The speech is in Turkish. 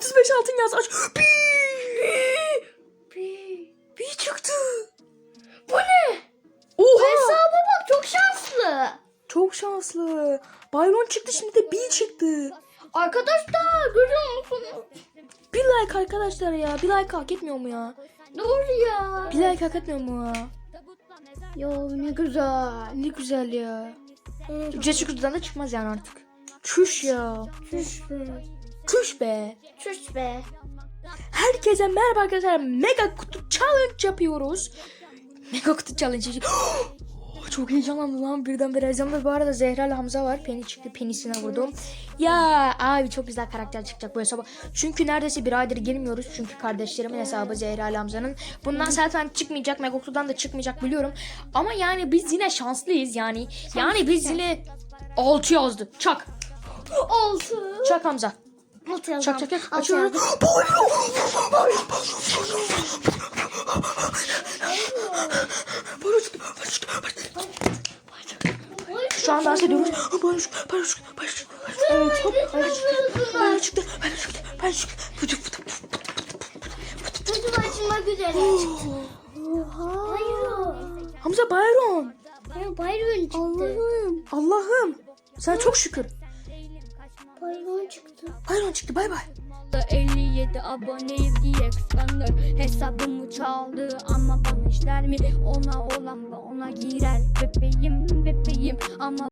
35 altın yaz aç. Bi. Bir. Bi çıktı. Bu ne? Oha. Hesaba bak çok şanslı. Çok şanslı. Byron çıktı şimdi de Bi çıktı. Arkadaşlar görüyor musunuz? Bir like arkadaşlar ya. Bir like hak etmiyor mu ya? Doğru ya. Bir like hak etmiyor mu ya? Yo ne güzel. Ne güzel ya. Ücretsiz kutudan da çıkmaz yani artık. Çüş ya. Çüş. Çüş be. Çüş be. Herkese merhaba arkadaşlar. Mega kutu challenge yapıyoruz. Mega kutu challenge. Oh, Çok heyecanlandım lan birdenbire. Heyecanlı bu arada Zehra ile Hamza var. Penny çıktı. Penny'sine vurdum. Ya abi çok güzel karakter çıkacak bu hesaba. Çünkü neredeyse bir aydır girmiyoruz. Çünkü kardeşlerimin hesabı Zehra ile Hamza'nın. Bundan zaten çıkmayacak. Mega kutudan da çıkmayacak biliyorum. Ama yani biz yine şanslıyız yani. Yani biz yine 6 yazdı. Çak. Altı. Çak Hamza. Yazdım. Çak çak çak. Yazdım. Barış barış. Şu an dans ediyoruz. Barış, barış, barış. Evet, hop, barış barış barış barış. Kutu açılmak üzere çıktı. Oha. Hamza Bayron. Ya Bayron çıktı. Allah'ım. Allah'ım. Sana çok şükür. Çıktı. Bayron çıktı, bay bay. 57 aboneyim diye kıskanır Hesabımı çaldı ama bana işler mi Ona olan da ona girer Bebeğim bebeğim ama